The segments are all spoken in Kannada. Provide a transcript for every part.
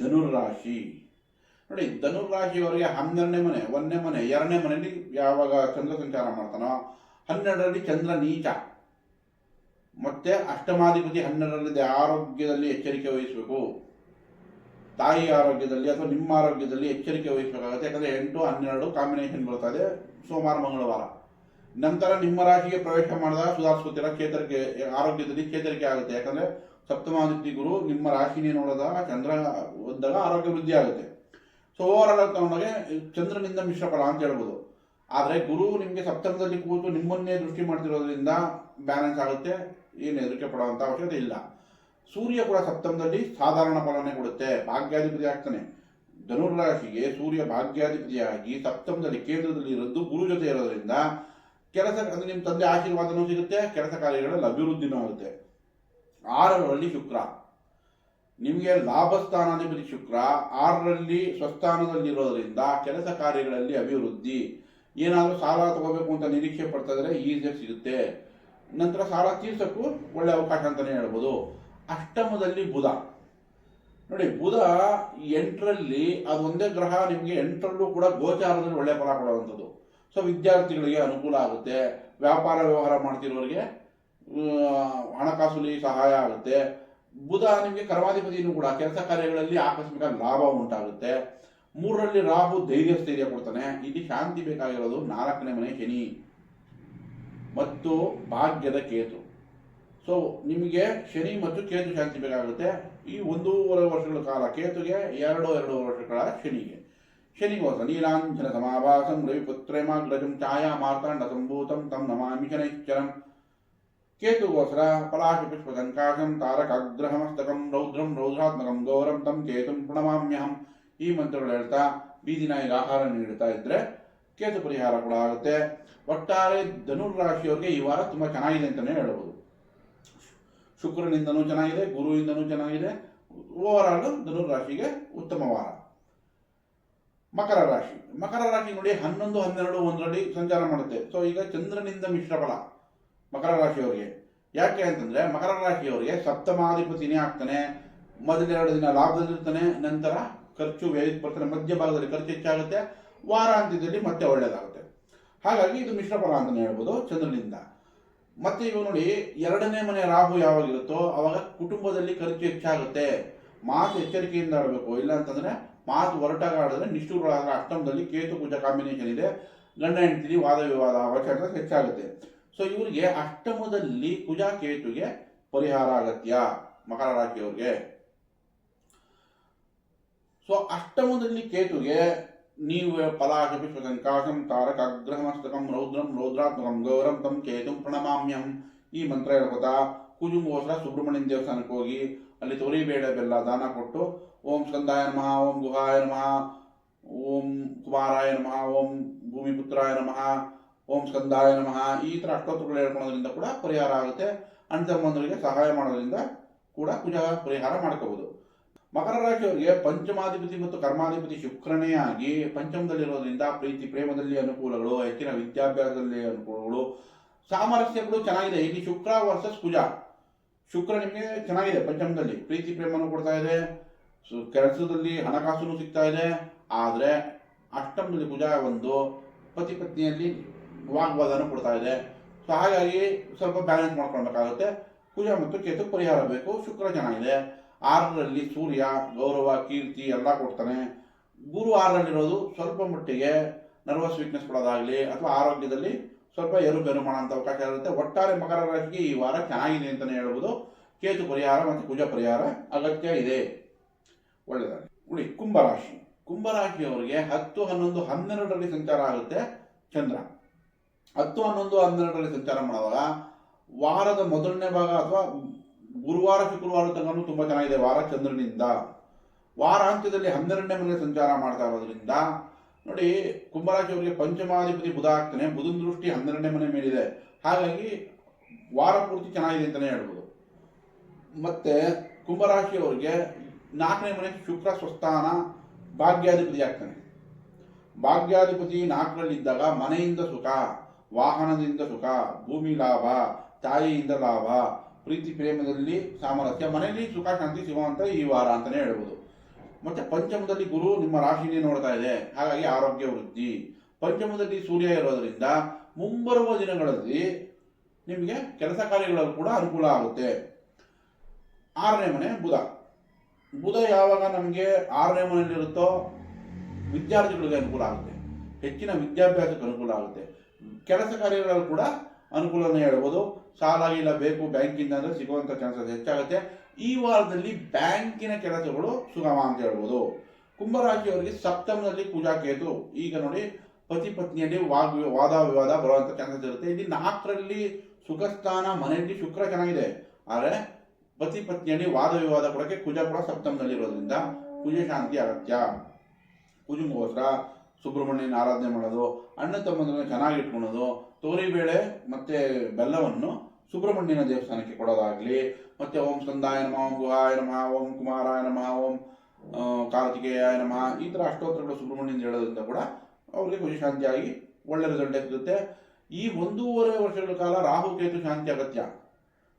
ಧನುರ್ರಾಶಿ. ನೋಡಿ, ಧನುರ್ರಾಶಿಯವರಿಗೆ ಹನ್ನೆರಡನೇ ಮನೆ, ಒಂದನೇ ಮನೆ, ಎರಡನೇ ಮನೆಯಲ್ಲಿ ಯಾವಾಗ ಚಂದ್ರ ಸಂಚಾರ ಮಾಡ್ತಾನೋ, ಹನ್ನೆರಡರಲ್ಲಿ ಚಂದ್ರ ನೀಚ. ಮತ್ತೆ ಅಷ್ಟಮಾಧಿಪತಿ ಹನ್ನೆರಡರಲ್ಲಿ ಆರೋಗ್ಯದಲ್ಲಿ ಎಚ್ಚರಿಕೆ ವಹಿಸಬೇಕು. ತಾಯಿ ಆರೋಗ್ಯದಲ್ಲಿ ಅಥವಾ ನಿಮ್ಮ ಆರೋಗ್ಯದಲ್ಲಿ ಎಚ್ಚರಿಕೆ ವಹಿಸಬೇಕಾಗುತ್ತೆ, ಯಾಕಂದ್ರೆ ಎಂಟು, ಹನ್ನೆರಡು ಕಾಂಬಿನೇಷನ್ ಬರ್ತದೆ ಸೋಮವಾರ, ಮಂಗಳವಾರ. ನಂತರ ನಿಮ್ಮ ರಾಶಿಗೆ ಪ್ರವೇಶ ಮಾಡಿದಾಗ ಸುಧಾರಿಸ್ಕೊತೀರ? ಚೇತರಿಕೆ, ಆರೋಗ್ಯದಲ್ಲಿ ಚೇತರಿಕೆ ಆಗುತ್ತೆ. ಯಾಕಂದ್ರೆ ಸಪ್ತಮಾದಿತ್ಯ ಗುರು ನಿಮ್ಮ ರಾಶಿನೇ ನೋಡಿದಾಗ ಚಂದ್ರ ಓದಿದಾಗ ಆರೋಗ್ಯ ವೃದ್ಧಿ ಆಗುತ್ತೆ. ಸೊ ಓವರ್ ಆಲ್ ತಗೊಂಡಾಗ ಚಂದ್ರನಿಂದ ಮಿಶ್ರ ಫಲ ಅಂತ ಹೇಳ್ಬೋದು. ಆದರೆ ಗುರು ನಿಮಗೆ ಸಪ್ತಮದಲ್ಲಿ ಕೂತು ನಿಮ್ಮನ್ನೇ ದೃಷ್ಟಿ ಮಾಡ್ತಿರೋದ್ರಿಂದ ಬ್ಯಾಲೆನ್ಸ್ ಆಗುತ್ತೆ. ಏನು ಹೆದರಿಕೆ ಪಡುವಂಥ ಅವಶ್ಯಕತೆ ಇಲ್ಲ. ಸೂರ್ಯ ಕೂಡ ಸಪ್ತಮದಲ್ಲಿ ಸಾಧಾರಣ ಫಲನೇ ಕೊಡುತ್ತೆ. ಭಾಗ್ಯಾಧಿಪತಿ ಆಗ್ತಾನೆ ಧನುರ್ರಾಶಿಗೆ ಸೂರ್ಯ ಭಾಗ್ಯಾಧಿಪತಿಯಾಗಿ ಸಪ್ತಮದಲ್ಲಿ ಕೇಂದ್ರದಲ್ಲಿ ಇರೋದು ಗುರು ಜೊತೆ ಇರೋದ್ರಿಂದ ಕೆಲಸ, ಅಂದರೆ ನಿಮ್ಮ ತಂದೆ ಆಶೀರ್ವಾದನೂ ಸಿಗುತ್ತೆ, ಕೆಲಸ ಕಾರ್ಯಗಳಲ್ಲಿ ಅಭಿವೃದ್ಧಿನೂ ಆಗುತ್ತೆ. ಆರರಲ್ಲಿ ಶುಕ್ರ. ನಿಮಗೆ ಲಾಭಸ್ಥಾನಾಧಿಪತಿ ಶುಕ್ರ, ಆರರಲ್ಲಿ ಸ್ವಸ್ಥಾನದಲ್ಲಿರೋದ್ರಿಂದ ಕೆಲಸ ಕಾರ್ಯಗಳಲ್ಲಿ ಅಭಿವೃದ್ಧಿ. ಏನಾದರೂ ಸಾಲ ತಗೋಬೇಕು ಅಂತ ನಿರೀಕ್ಷೆ ಪಡ್ತಾ ಇದ್ರೆ ಈಸಿಯಾಗಿ ಸಿಗುತ್ತೆ. ನಂತರ ಸಾಲ ತೀರ್ಸೋಕ್ಕೂ ಒಳ್ಳೆ ಅವಕಾಶ ಅಂತಲೇ ಹೇಳ್ಬೋದು. ಅಷ್ಟಮದಲ್ಲಿ ಬುಧ. ನೋಡಿ, ಬುಧ ಎಂಟರಲ್ಲಿ ಅದು ಒಂದೇ ಗ್ರಹ, ನಿಮಗೆ ಎಂಟರಲ್ಲೂ ಕೂಡ ಗೋಚಾರದಲ್ಲಿ ಒಳ್ಳೆ ಫಲ ಕೊಡುವಂಥದ್ದು. ಸೊ, ವಿದ್ಯಾರ್ಥಿಗಳಿಗೆ ಅನುಕೂಲ ಆಗುತ್ತೆ. ವ್ಯಾಪಾರ ವ್ಯವಹಾರ ಮಾಡ್ತಿರೋರಿಗೆ ಆ, ಹಣಕಾಸಲ್ಲಿ ಸಹಾಯ ಆಗುತ್ತೆ. ಬುಧ ನಿಮಗೆ ಕರ್ಮಾಧಿಪತಿಯನ್ನು ಕೂಡ ಕೆಲಸ ಕಾರ್ಯಗಳಲ್ಲಿ ಆಕಸ್ಮಿಕ ಲಾಭ ಉಂಟಾಗುತ್ತೆ. ಮೂರರಲ್ಲಿ ರಾಹು ಧೈರ್ಯ ಸ್ಥೈರ್ಯ ಕೊಡ್ತಾನೆ. ಇಲ್ಲಿ ಶಾಂತಿ ಬೇಕಾಗಿರೋದು ನಾಲ್ಕನೇ ಮನೆ ಶನಿ ಮತ್ತು ಭಾಗ್ಯದ ಕೇತು. ಸೊ ನಿಮಗೆ ಶನಿ ಮತ್ತು ಕೇತು ಶಾಂತಿ ಬೇಕಾಗುತ್ತೆ. ಈ ಒಂದೂವರೆ ವರ್ಷಗಳ ಕಾಲ ಕೇತುಗೆ ಎರಡು ಎರಡು ವರ್ಷಗಳ ಶನಿಗೆ. ಶನಿಗೋಸ ನೀಲಾಂಜನ ಸಮಾಭಾಸಂ ರವಿಪುತ್ರೇಮಾಗ್ರಜಂ ಛಾಯಾ ಮಾರ್ತಾಂಡ ಸಂಭೂತಂ ತಂ ನಮಾಮಿ ಶನೈಶ್ಚರಂ. ಕೇತುಗೋಸ್ಕರ ಪಲಾಶ ಪುಷ್ಪ ಸಂಕಾಶಂ ತಾರಕಾಗ್ರಹಮಸ್ತಕಂ ರೌದ್ರಂ ರೌದ್ರಾತ್ಮಕಂ ಗೌರಂ ತಂ ಕೇತುಂ ಪ್ರಣಮಾಮ್ಯಹಂ ಈ ಮಂತ್ರಗಳು ಹೇಳ್ತಾ, ಬೀದಿ ನಾಯಿಗೆ ಆಹಾರ ನೀಡುತ್ತಾ ಇದ್ರೆ ಕೇತು ಪರಿಹಾರ ಕೂಡ ಆಗುತ್ತೆ. ಒಟ್ಟಾರೆ ಧನುರ್ರಾಶಿಯವರಿಗೆ ಈ ವಾರ ತುಂಬಾ ಚೆನ್ನಾಗಿದೆ ಅಂತಾನೆ ಹೇಳ್ಬೋದು. ಶುಕ್ರನಿಂದನೂ ಚೆನ್ನಾಗಿದೆ, ಗುರುವಿಂದನೂ ಚೆನ್ನಾಗಿದೆ ಓವರ್ ಆಲ್ ಧನುರ್ರಾಶಿಗೆ ಉತ್ತಮ ವಾರ. ಮಕರ ರಾಶಿ. ಮಕರ ರಾಶಿ ನೋಡಿ ಹನ್ನೊಂದು, ಹನ್ನೆರಡು ಒಂದರಲ್ಲಿ ಸಂಚಾರ ಮಾಡುತ್ತೆ. ಸೊ ಈಗ ಚಂದ್ರನಿಂದ ಮಿಶ್ರ ಫಲ ಮಕರ ರಾಶಿಯವರಿಗೆ. ಯಾಕೆ ಅಂತಂದ್ರೆ ಮಕರ ರಾಶಿಯವರಿಗೆ ಸಪ್ತಮಾಧಿಪತಿನೇ ಆಗ್ತಾನೆ ಮೊದಲೆರಡು ದಿನ ಲಾಭದಲ್ಲಿರ್ತಾನೆ ನಂತರ ಖರ್ಚು ವೇದಿಕೆ ಬರ್ತಾನೆ ಮಧ್ಯಭಾಗದಲ್ಲಿ ಖರ್ಚು ಹೆಚ್ಚಾಗುತ್ತೆ, ವಾರಾಂತ್ಯದಲ್ಲಿ ಮತ್ತೆ ಒಳ್ಳೆಯದಾಗುತ್ತೆ ಹಾಗಾಗಿ ಇದು ಮಿಶ್ರ ಫಲ ಅಂತಾನೆ ಹೇಳ್ಬೋದು ಚಂದ್ರನಿಂದ. ಮತ್ತೆ ಇವಾಗ ನೋಡಿ, ಎರಡನೇ ಮನೆ ರಾಹು ಯಾವಾಗಿರುತ್ತೋ ಅವಾಗ ಕುಟುಂಬದಲ್ಲಿ ಖರ್ಚು ಹೆಚ್ಚಾಗುತ್ತೆ. ಮಾತು ಎಚ್ಚರಿಕೆಯಿಂದ ಆಡಬೇಕು. ಇಲ್ಲ ಅಂತಂದ್ರೆ ಮಾತು ಹೊರಟಾಗ ಆಡಿದ್ರೆ ನಿಷ್ಠುರವಾದ ಅಷ್ಟಮದಲ್ಲಿ ಕೇತು ಪೂಜಾ ಕಾಂಬಿನೇಷನ್ ಇದೆ. ಗಂಡ ಹೆಂಡತಿ ವಾದ ವಿವಾದ ಅವಶ್ಯಕತೆ ಹೆಚ್ಚಾಗುತ್ತೆ. ಸೊ ಇವರಿಗೆ ಅಷ್ಟಮದಲ್ಲಿ ಕುಜ ಕೇತುಗೆ ಪರಿಹಾರ ಅಗತ್ಯ ಮಕರ ರಾಶಿಯವರಿಗೆ. ಸೊ ಅಷ್ಟಮದಲ್ಲಿ ಕೇತುಗೆ ನೀವು ಪಲಾಶ ವಿಶ್ವ ಸಂಕಾಶಂ ತಾರಕ ಅಗ್ರಹಮಸ್ತಕಂ ರೌದ್ರಂ ರೌದ್ರಾತ್ಮಕಂ ಗೌರಂ ತಂ ಕೇತುಂ ಪ್ರಣಮಾಮ್ಯಂ. ಈ ಮಂತ್ರ ಹೇಳ್ಕೊತಾ ಕುಜುಂಗೋಸ್ಕರ ಸುಬ್ರಹ್ಮಣ್ಯನ ದೇವಸ್ಥಾನಕ್ಕೆ ಹೋಗಿ, ಅಲ್ಲಿ ತೊರಿಬೇಡ ಬೆಲ್ಲ ದಾನ ಕೊಟ್ಟು, ಓಂ ಸ್ಕಂದಾಯ ನಮಃ, ಓಂ ಗುಹಾಯ ನಮಃ, ಓಂ ಕುಮಾರಾಯ ನಮಃ, ಓಂ ಭೂಮಿಪುತ್ರಾಯ ನಮಃ ಓಂ ಸ್ಕಂದಾಯ ನಮಃ. ಈ ಥರ ಅಷ್ಟೋತ್ತರಗಳು ಹೇಳ್ಕೊಳ್ಳೋದ್ರಿಂದ ಕೂಡ ಪರಿಹಾರ ಆಗುತ್ತೆ. ಅಣ್ಣ ಸಹಾಯ ಮಾಡೋದ್ರಿಂದ ಕೂಡ ಕುಜ ಪರಿಹಾರ ಮಾಡ್ಕೋಬೋದು. ಮಕರ ರಾಶಿಯವರಿಗೆ ಪಂಚಮಾಧಿಪತಿ ಮತ್ತು ಕರ್ಮಾಧಿಪತಿ ಶುಕ್ರನೇ ಆಗಿ ಪಂಚಮದಲ್ಲಿರೋದ್ರಿಂದ ಪ್ರೀತಿ, ಪ್ರೇಮದಲ್ಲಿ ಅನುಕೂಲಗಳು, ಹೆಚ್ಚಿನ ವಿದ್ಯಾಭ್ಯಾಸದಲ್ಲಿ ಅನುಕೂಲಗಳು, ಸಾಮರಸ್ಯಗಳು ಚೆನ್ನಾಗಿದೆ. ಇಲ್ಲಿ ಶುಕ್ರ ವರ್ಸಸ್ ಕುಜ ಶುಕ್ರ ನಿಮಗೆ ಚೆನ್ನಾಗಿದೆ ಪಂಚಮದಲ್ಲಿ. ಪ್ರೀತಿ, ಪ್ರೇಮನೂ ಕೊಡ್ತಾ ಇದೆ. ಕೆಲಸದಲ್ಲಿ ಹಣಕಾಸು ಸಿಗ್ತಾ ಇದೆ. ಆದರೆ ಅಷ್ಟಮದಲ್ಲಿ ಕುಜ ಒಂದು ಪತಿ ಪತ್ನಿಯಲ್ಲಿ ವಾಗ್ವಾದನ ಕೊಡ್ತಾ ಇದೆ. ಸೊ ಹಾಗಾಗಿ ಸ್ವಲ್ಪ ಬ್ಯಾಲೆನ್ಸ್ ಮಾಡ್ಕೊಳ್ಬೇಕಾಗುತ್ತೆ. ಕುಜ ಮತ್ತು ಕೇತು ಪರಿಹಾರ ಬೇಕು. ಶುಕ್ರ ಚೆನ್ನಾಗಿದೆ ಆರರಲ್ಲಿ ಸೂರ್ಯ, ಗೌರವ, ಕೀರ್ತಿ ಎಲ್ಲ ಕೊಡ್ತಾನೆ. ಗುರು ಆರರಲ್ಲಿರೋದು ಸ್ವಲ್ಪ ಮಟ್ಟಿಗೆ ನರ್ವಸ್ ವೀಕ್ನೆಸ್ ಕೊಡೋದಾಗಲಿ ಅಥವಾ ಆರೋಗ್ಯದಲ್ಲಿ ಸ್ವಲ್ಪ ಏರುಪೇರು ಮಾಡೋಂಥ ಅವಕಾಶ ಇರುತ್ತೆ. ಒಟ್ಟಾರೆ ಮಕರ ರಾಶಿಗೆ ಈ ವಾರ ಚೆನ್ನಾಗಿದೆ ಅಂತಲೇ ಹೇಳ್ಬೋದು. ಕೇತು ಪರಿಹಾರ ಮತ್ತು ಕುಜ ಪರಿಹಾರ ಅಗತ್ಯ ಇದೆ. ಒಳ್ಳೆಯದಾಗಿ ಉಳಿ ಕುಂಭರಾಶಿ ಕುಂಭರಾಶಿಯವರಿಗೆ ಹತ್ತು ಹನ್ನೊಂದು ಹನ್ನೆರಡರಲ್ಲಿ ಸಂಚಾರ ಆಗುತ್ತೆ ಚಂದ್ರ. ಹತ್ತು ಹನ್ನೊಂದು ಹನ್ನೆರಡರಲ್ಲಿ ಸಂಚಾರ ಮಾಡುವಾಗ ವಾರದ ಮೊದಲನೇ ಭಾಗ ಅಥವಾ ಗುರುವಾರ ಶುಕ್ರವಾರ ತನಕ ತುಂಬಾ ಚೆನ್ನಾಗಿದೆ ವಾರ ಚಂದ್ರನಿಂದ. ವಾರಾಂತ್ಯದಲ್ಲಿ ಹನ್ನೆರಡನೇ ಮನೆ ಸಂಚಾರ ಮಾಡ್ತಾ ಇರೋದ್ರಿಂದ ನೋಡಿ ಕುಂಭರಾಶಿಯವರಿಗೆ ಪಂಚಮಾಧಿಪತಿ ಬುಧ ಆಗ್ತಾನೆ. ಬುಧನ ದೃಷ್ಟಿ ಹನ್ನೆರಡನೇ ಮನೆ ಮೇಲಿದೆ. ಹಾಗಾಗಿ ವಾರ ಪೂರ್ತಿ ಚೆನ್ನಾಗಿದೆ ಅಂತಲೇ ಹೇಳ್ಬೋದು. ಮತ್ತೆ ಕುಂಭರಾಶಿಯವರಿಗೆ ನಾಲ್ಕನೇ ಮನೆ ಶುಕ್ರ ಸ್ವಸ್ಥಾನ ಭಾಗ್ಯಾಧಿಪತಿ ಆಗ್ತಾನೆ. ಭಾಗ್ಯಾಧಿಪತಿ ನಾಲ್ಕರಲ್ಲಿದ್ದಾಗ ಮನೆಯಿಂದ ಸುಖ. ವಾಹನದಿಂದ ಸುಖ, ಭೂಮಿ ಲಾಭ, ತಾಯಿಯಿಂದ ಲಾಭ, ಪ್ರೀತಿ, ಪ್ರೇಮದಲ್ಲಿ ಸಾಮರಸ್ಯ, ಮನೆಯಲ್ಲಿ ಸುಖ, ಶಾಂತಿ ಸಿಗುವಂತ ಈ ವಾರ ಅಂತಾನೆ ಹೇಳ್ಬೋದು. ಮತ್ತೆ ಪಂಚಮದಲ್ಲಿ ಗುರು ನಿಮ್ಮ ರಾಶಿನೇ ನೋಡ್ತಾ ಇದೆ. ಹಾಗಾಗಿ ಆರೋಗ್ಯ, ವೃದ್ಧಿ. ಪಂಚಮದಲ್ಲಿ ಸೂರ್ಯ ಇರೋದರಿಂದ ಮುಂಬರುವ ದಿನಗಳಲ್ಲಿ ನಿಮಗೆ ಕೆಲಸ ಕಾರ್ಯಗಳಲ್ಲೂ ಕೂಡ ಅನುಕೂಲ ಆಗುತ್ತೆ. ಆರನೇ ಮನೆ ಬುಧ. ಬುಧ ಯಾವಾಗ ನಮಗೆ ಆರನೇ ಮನೆಯಲ್ಲಿರುತ್ತೋ ವಿದ್ಯಾರ್ಥಿಗಳಿಗೆ ಅನುಕೂಲ ಆಗುತ್ತೆ. ಹೆಚ್ಚಿನ ವಿದ್ಯಾಭ್ಯಾಸಕ್ಕೆ ಅನುಕೂಲ ಆಗುತ್ತೆ. ಕೆಲಸ ಕಾರ್ಯಗಳಲ್ಲಿ ಕೂಡ ಅನುಕೂಲನ ಹೇಳ್ಬೋದು. ಸಾಲ ಇಲ್ಲ ಬೇಕು, ಬ್ಯಾಂಕಿಂದ ಅಂದರೆ ಸಿಗುವಂತ ಚಾನ್ಸಸ್ ಹೆಚ್ಚಾಗುತ್ತೆ. ಈ ವಾರದಲ್ಲಿ ಬ್ಯಾಂಕಿನ ಕೆಲಸಗಳು ಸುಗಮ ಅಂತ ಹೇಳ್ಬೋದು. ಕುಂಭರಾಶಿಯವರಿಗೆ ಸಪ್ತಮದಲ್ಲಿ ಪೂಜಾ ಕೇತು. ಈಗ ನೋಡಿ, ಪತಿ ಪತ್ನಿಯಲ್ಲಿ ವಾಗ್ ವಾದ ವಿವಾದ ಬರುವಂತ ಚಾನ್ಸಸ್ ಇರುತ್ತೆ. ಇಲ್ಲಿ ನಾಲ್ಕರಲ್ಲಿ ಸುಖಸ್ಥಾನ, ಮನೆಯಲ್ಲಿ ಶುಕ್ರ ಚೆನ್ನಾಗಿದೆ. ಆದರೆ ಪತಿ ಪತ್ನಿಯಲ್ಲಿ ವಾದ ವಿವಾದ ಕೊಡಕ್ಕೆ ಕುಜ ಕೂಡ ಸಪ್ತಮದಲ್ಲಿ ಇರೋದ್ರಿಂದ ಪೂಜೆ ಶಾಂತಿ ಅಗತ್ಯ. ಕುಜುಮಗೋಸ್ಕರ ಸುಬ್ರಹ್ಮಣ್ಯನ ಆರಾಧನೆ ಮಾಡೋದು, ಅಣ್ಣ ತಮ್ಮಂದ್ರನ್ನ ಚೆನ್ನಾಗಿ ಇಟ್ಕೊಳೋದು ತೊಗರಿಬೇಳೆ ಮತ್ತೆ ಬೆಲ್ಲವನ್ನು ಸುಬ್ರಹ್ಮಣ್ಯನ ದೇವಸ್ಥಾನಕ್ಕೆ ಕೊಡೋದಾಗ್ಲಿ, ಮತ್ತೆ ಓಂ ಸ್ಕಂದಾಯ ನಮಃ, ಓಂ ಗುಹಾಯ ನಮಃ, ಓಂ ಕುಮಾರಾಯ ನಮಃ, ಓಂ ಕಾರ್ತಿಕೇಯ ನಮ ನಮಃ ಈ ಥರ ಅಷ್ಟೋತ್ತರಗಳು ಸುಬ್ರಹ್ಮಣ್ಯನ ಹೇಳೋದ್ರಿಂದ ಕೂಡ ಅವ್ರಿಗೆ ಖುಷಿ ಶಾಂತಿಯಾಗಿ ಒಳ್ಳೆ ರಿಸಲ್ಟ್ ಸಿಗುತ್ತೆ ಈ ಒಂದೂವರೆ ವರ್ಷಗಳ ಕಾಲ ರಾಹು ಕೇತು ಶಾಂತಿ ಅಗತ್ಯ.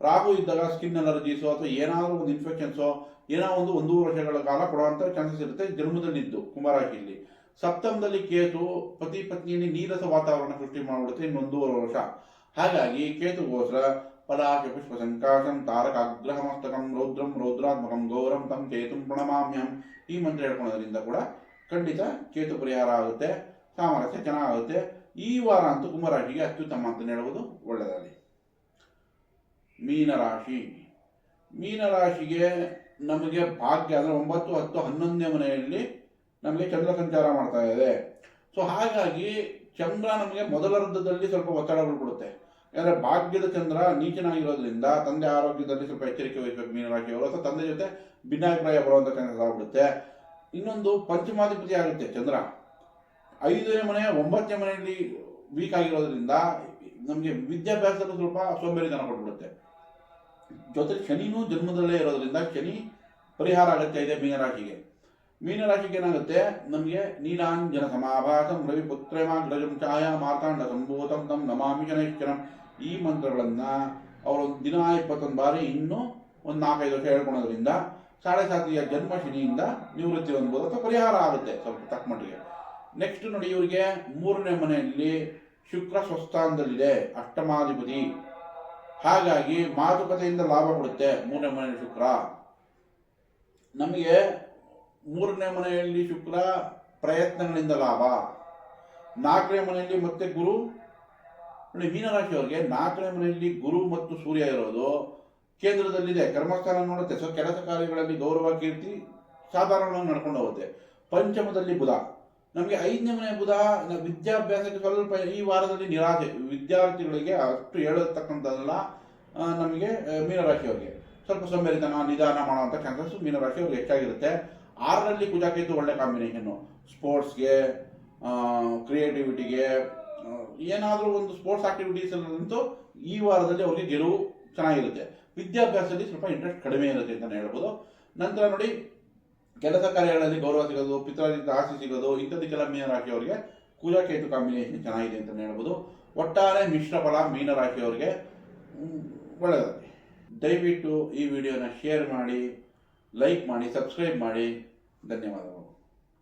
ರಾಹು ಇದ್ದಾಗ ಸ್ಕಿನ್ ಅಲರ್ಜೀಸೋ ಅಥವಾ ಏನಾದರೂ ಒಂದು ಇನ್ಫೆಕ್ಷನ್ಸೋ ಏನೋ ಒಂದು ಒಂದೂವರೆ ವರ್ಷಗಳ ಕಾಲ ಕೊಡುವಂಥ ಚಾನ್ಸಸ್ ಇರುತ್ತೆ. ಜನ್ಮದಲ್ಲಿದ್ದು ಕುಂಭರಾಶಿಯಲ್ಲಿ ಸಪ್ತಮದಲ್ಲಿ ಕೇತು ಪತಿ ಪತ್ನಿಯಲ್ಲಿ ನೀರಸ ವಾತಾವರಣ ಸೃಷ್ಟಿ ಮಾಡಿಬಿಡುತ್ತೆ ಇನ್ನೊಂದೂವರೆ ವರ್ಷ. ಹಾಗಾಗಿ ಕೇತುಗೋಸ್ಕರ ಪಲಾಕ ಪುಷ್ಪ ಸಂಕಾಶಂ ಮಸ್ತಕಂ ರೌದ್ರಂ ರೌದ್ರಾತ್ಮಕಂ ಗೌರಂ ತಂ ಕೇತುಂ ಪ್ರಣಮಾಮ್ಯಂ ಈ ಮಂತ್ರ ಹೇಳ್ಕೊಳ್ಳೋದ್ರಿಂದ ಕೂಡ ಖಂಡಿತ ಕೇತು ಪರಿಹಾರ ಆಗುತ್ತೆ, ಸಾಮರಸ್ಯ ಚೆನ್ನಾಗುತ್ತೆ. ಈ ವಾರ ಅಂತೂ ಕುಂಭರಾಶಿಗೆ ಅತ್ಯುತ್ತಮ ಅಂತ ಹೇಳುವುದು ಒಳ್ಳೆಯದಾಗಲಿ ಮೀನರಾಶಿ. ಮೀನರಾಶಿಗೆ ನಮಗೆ ಭಾಗ್ಯ ಅಂದರೆ ಒಂಬತ್ತು, ಹತ್ತು, ಹನ್ನೊಂದನೇ ಮನೆಯಲ್ಲಿ ನಮಗೆ ಚಂದ್ರ ಸಂಚಾರ ಮಾಡ್ತಾ ಇದೆ. ಸೊ ಹಾಗಾಗಿ ಚಂದ್ರ ನಮಗೆ ಮೊದಲ ಮೊದಲರ್ಧದಲ್ಲಿ ಸ್ವಲ್ಪ ಒತ್ತಡಗಳು ಕೊಡುತ್ತೆ. ಯಾಕಂದ್ರೆ ಭಾಗ್ಯದ ಚಂದ್ರ ನೀಚನಾಗಿರೋದ್ರಿಂದ ತಂದೆ ಆರೋಗ್ಯದಲ್ಲಿ ಸ್ವಲ್ಪ ಎಚ್ಚರಿಕೆ ವಹಿಸಬೇಕು ಮೀನರಾಶಿಯವರು ಅಥವಾ ತಂದೆ ಜೊತೆ ಭಿನ್ನಾಭಿಪ್ರಾಯ ಬರುವಂತ ಚಾನ್ಸಸ್ ಆಗ್ಬಿಡುತ್ತೆ. ಇನ್ನೊಂದು ಪಂಚಮಾಧಿಪತಿ ಆಗುತ್ತೆ ಚಂದ್ರ. ಐದನೇ ಮನೆ, ಒಂಬತ್ತನೇ ಮನೆಯಲ್ಲಿ ವೀಕ್ ಆಗಿರೋದ್ರಿಂದ ನಮಗೆ ವಿದ್ಯಾಭ್ಯಾಸದಲ್ಲಿ ಸ್ವಲ್ಪ ಸೋಂಬೇರಿತನ ಕೊಟ್ಬಿಡುತ್ತೆ. ಜೊತೆಗೆ ಶನಿನೂ ಜನ್ಮದಲ್ಲೇ ಇರೋದ್ರಿಂದ ಶನಿ ಪರಿಹಾರ ಅಗತ್ಯ ಇದೆ ಮೀನರಾಶಿಗೆ. ಮೀನರಾಶಿಗೆ ಏನಾಗುತ್ತೆ? ನಮಗೆ ನೀಲಾಂಜನ ಸಮಾಭಾಸಂ, ರವಿ ಪುತ್ರೇಮಾಗ್ರಜಂ ಛಾಯಾ ಮಾತಾಂಡ ಸಂಭೂತಂ ತಂ ನಮಾಮಿ ಶನೈಶ್ಚರಂ ಈ ಮಂತ್ರಗಳನ್ನ ಅವರು ದಿನ ಇಪ್ಪತ್ತೊಂದು ಬಾರಿ ಇನ್ನೂ ಒಂದು ನಾಲ್ಕೈದು ವರ್ಷ ಹೇಳ್ಕೊಳ್ಳೋದ್ರಿಂದ ಸಾಡೆ ಸಾತಿಯ ಜನ್ಮ ಶನಿಯಿಂದ ನಿವೃತ್ತಿ ಹೊಂದ್ಬೋದು ಅಥವಾ ಪರಿಹಾರ ಆಗುತ್ತೆ ಸ್ವಲ್ಪ ತಕ್ಕ ಮಟ್ಟಿಗೆ. ನೆಕ್ಸ್ಟ್ ನೋಡಿ ಇವರಿಗೆ ಮೂರನೇ ಮನೆಯಲ್ಲಿ ಶುಕ್ರ ಸ್ವಸ್ಥಾನದಲ್ಲಿದೆ, ಅಷ್ಟಮಾಧಿಪತಿ. ಹಾಗಾಗಿ ಮಾತುಕತೆಯಿಂದ ಲಾಭ ಕೊಡುತ್ತೆ ಮೂರನೇ ಮನೆಯಲ್ಲಿ ಶುಕ್ರ. ನಮಗೆ ಮೂರನೇ ಮನೆಯಲ್ಲಿ ಶುಕ್ರ ಪ್ರಯತ್ನಗಳಿಂದ ಲಾಭ. ನಾಲ್ಕನೇ ಮನೆಯಲ್ಲಿ ಮತ್ತೆ ಗುರು. ಮೀನರಾಶಿಯವರಿಗೆ ನಾಲ್ಕನೇ ಮನೆಯಲ್ಲಿ ಗುರು ಮತ್ತು ಸೂರ್ಯ ಇರೋದು. ಕೇಂದ್ರದಲ್ಲಿದೆ, ಕರ್ಮಸ್ಥಾನ ನೋಡುತ್ತೆ. ಸೊ ಕೆಲಸ ಕಾರ್ಯಗಳಲ್ಲಿ ಗೌರವ, ಕೀರ್ತಿ ಸಾಧಾರಣವಾಗಿ ನಡ್ಕೊಂಡು ಹೋಗುತ್ತೆ. ಪಂಚಮದಲ್ಲಿ ಬುಧ. ನಮಗೆ ಐದನೇ ಮನೆ ಬುಧ ವಿದ್ಯಾಭ್ಯಾಸಕ್ಕೆ ಸ್ವಲ್ಪ ಈ ವಾರದಲ್ಲಿ ನಿರಾಸೆ. ವಿದ್ಯಾರ್ಥಿಗಳಿಗೆ ಅಷ್ಟು ಹೇಳತಕ್ಕಂಥದ್ದಲ್ಲ ನಮಗೆ, ಮೀನರಾಶಿಯವರಿಗೆ. ಸ್ವಲ್ಪ ಸೋಂಬೇರಿತನ, ನಿಧಾನ ಮಾಡುವಂಥ ಚಾನ್ಸಸ್ ಮೀನರಾಶಿಯವ್ರಿಗೆ ಹೆಚ್ಚಾಗಿರುತ್ತೆ. ಆರರಲ್ಲಿ ಕುಜಾಕೇತು ಒಳ್ಳೆ ಕಾಂಬಿನೇಷನ್ನು ಸ್ಪೋರ್ಟ್ಸ್ಗೆ ಕ್ರಿಯೇಟಿವಿಟಿಗೆ ಏನಾದರೂ ಒಂದು ಸ್ಪೋರ್ಟ್ಸ್ ಆಕ್ಟಿವಿಟೀಸ್ ಅಂತೂ ಈ ವಾರದಲ್ಲಿ ಅವರಿಗೆ ಗೆಲುವು ಚೆನ್ನಾಗಿರುತ್ತೆ. ವಿದ್ಯಾಭ್ಯಾಸದಲ್ಲಿ ಸ್ವಲ್ಪ ಇಂಟ್ರೆಸ್ಟ್ ಕಡಿಮೆ ಇರುತ್ತೆ ಅಂತಲೇ ಹೇಳ್ಬೋದು. ನಂತರ ನೋಡಿ, ಕೆಲಸ ಕಾರ್ಯಗಳಲ್ಲಿ ಗೌರವ ಸಿಗೋದು, ಪಿತೃದಿಂದ ಆಸೆ ಸಿಗೋದು, ಇಂಥದಕ್ಕೆಲ್ಲ ಮೀನರಾಶಿಯವರಿಗೆ ಕುಜಾಕೇತು ಕಾಂಬಿನೇಷನ್ ಚೆನ್ನಾಗಿದೆ ಅಂತಲೇ ಹೇಳ್ಬೋದು. ಒಟ್ಟಾರೆ ಮಿಶ್ರ ಫಲ ಮೀನರಾಶಿಯವರಿಗೆ ಅವರಿಗೆ ಒಳ್ಳೆಯದಾಗಿದೆ ದಯವಿಟ್ಟು ಈ ವಿಡಿಯೋನ ಶೇರ್ ಮಾಡಿ ಲೈಕ್ ಮಾಡಿ ಸಬ್ಸ್ಕ್ರೈಬ್ ಮಾಡಿ. ధన్యవాదాలు